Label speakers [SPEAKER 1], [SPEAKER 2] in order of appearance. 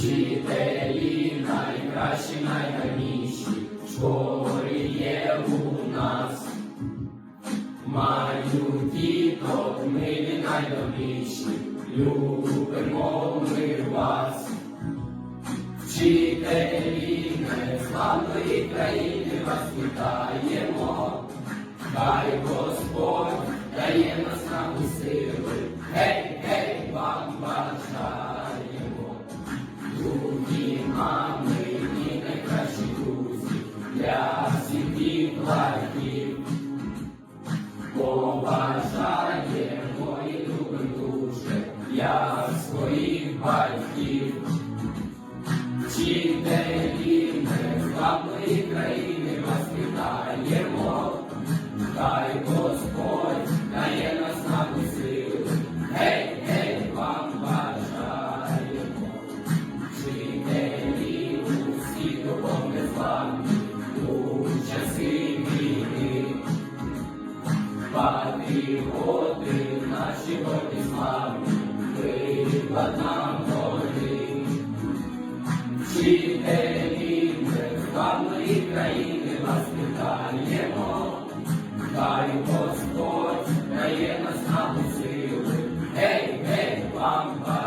[SPEAKER 1] Вчителі найкращі, найгарніші, в є у нас. Мають діток, милі найдобріші, любимо ми вас. Вчителі незламної країни вас вітаємо, хай Господь дає нас нам сили, гей, гей, вам бажаємо. Побажаємо і любим дуже, я своїх батьків. і води, наші воді славі, прийшла нам води. Вчителі державної країни вас питаємо, хай Господь дає нас на сили, гей, гей, вам.